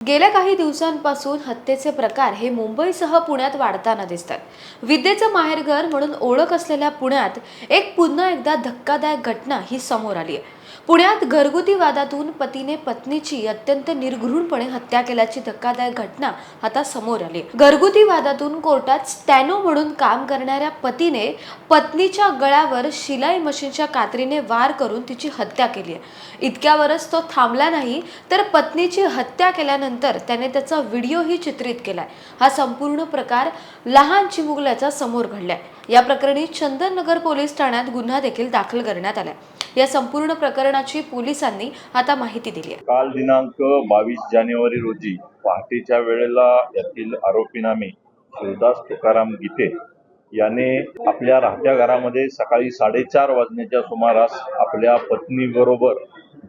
गेल्या काही दिवसांपासून हत्येचे प्रकार हे मुंबईसह पुण्यात वाढताना दिसतात. विद्येचं माहेरघर म्हणून ओळख असलेल्या पुण्यात एक पुन्हा एकदा धक्कादायक घटना ही समोर आली आहे पुण्यात घरगुती वादातून पतीने पत्नीची अत्यंत निर्घृणपणे हत्या केल्याची धक्कादायक घटना आता समोर आली. घरगुती वादातून कोर्टात स्टॅनो म्हणून काम करणाऱ्या पतीने पत्नीच्या गळ्यावर शिलाई मशीनच्या कात्रीने वार करून तिची हत्या केली आहे. इतक्यावरच तो थांबला नाही तर पत्नीची हत्या केल्यानंतर त्याने त्याचा व्हिडिओही चित्रित केलाय. हा संपूर्ण प्रकार लहान चिमुकल्याचा समोर घडलाय. या प्रकरणी चंदननगर पोलीस ठाण्यात गुन्हा देखील दाखल करण्यात आलाय. या संपूर्ण प्रकार प्रकरणाची पोलिसांनी आता माहिती दिली आहे. काल दिनांक बावीस जानेवारी रोजी पहाटेच्या वेळेला यातील आरोपीनामे शिवदास तुकाराम गीते याने आपल्या राहत्या घरामध्ये सकाळी साडेचार वाजण्याच्या सुमारास आपल्या पत्नीबरोबर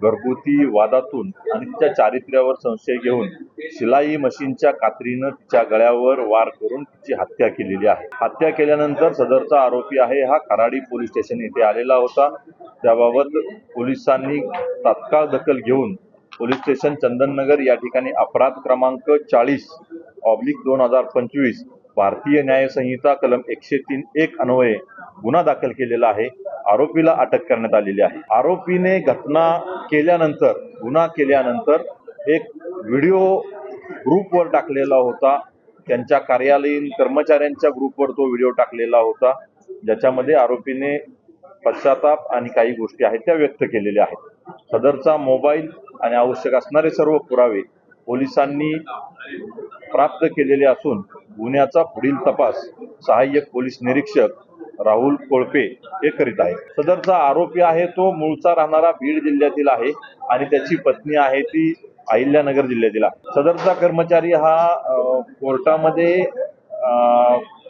घरगुती वादातून आणि तिच्या चारित्र्यावर संशय घेऊन शिलाई मशीनच्या कात्रीनं तिच्या गळ्यावर वार करून तिची हत्या केलेली आहे. हत्या केल्यानंतर सदरचा आरोपी आहे हा खराडी पोलीस स्टेशन येथे आलेला होता. त्याबाबत पोलिसांनी तात्काळ दखल घेऊन पोलीस स्टेशन चंदननगर या ठिकाणी अपराध क्रमांक चाळीस ऑब्लिक दोन हजार पंचवीस भारतीय न्यायसंहिता कलम एकशे तीन एक अन्वये गुन्हा दाखल केलेला आहे. आरोपीला अटक करण्यात आलेली आहे. आरोपीने घटना केल्यानंतर गुन्हा केल्यानंतर एक व्हिडिओ ग्रुपवर टाकलेला होता. त्यांच्या कार्यालयीन कर्मचाऱ्यांच्या ग्रुपवर तो व्हिडिओ टाकलेला होता. ज्याच्यामध्ये आरोपीने पश्चाताप आणि काही गोष्टी आहेत त्या व्यक्त केलेल्या आहेत. सदरचा मोबाईल आणि आवश्यक असणारे सर्व पुरावे पोलिसांनी प्राप्त केलेले असून गुन्ह्याचा पुढील तपास सहाय्यक पोलीस निरीक्षक राहुल कोळपे हे करीत आहे सदरचा आरोपी आहे तो मूळचा राहणारा बीड जिल्ह्यातील आहे आणि त्याची पत्नी आहे ती अहिल्यानगर जिल्ह्यातील आहे. सदरचा कर्मचारी हा कोर्टामध्ये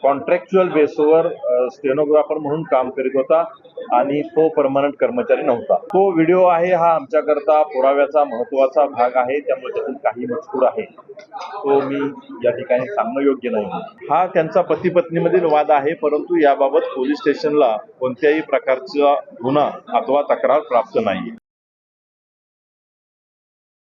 कॉन्ट्रॅक्च्युअल बेसवर स्टेनोग्राफर म्हणून काम करीत होता आणि तो परमनंट कर्मचारी नव्हता. तो व्हिडिओ आहे हा आमच्याकरता पुराव्याचा महत्त्वाचा भाग आहे त्यामुळे त्यातून काही मजकूर आहे. तो मी या ठिकाणी सांगणं योग्य नाही. हा त्यांचा पती पत्नीमधील वाद आहे परंतु याबाबत पोलीस स्टेशनला कोणत्याही प्रकारचा गुन्हा अथवा तक्रार प्राप्त नाही.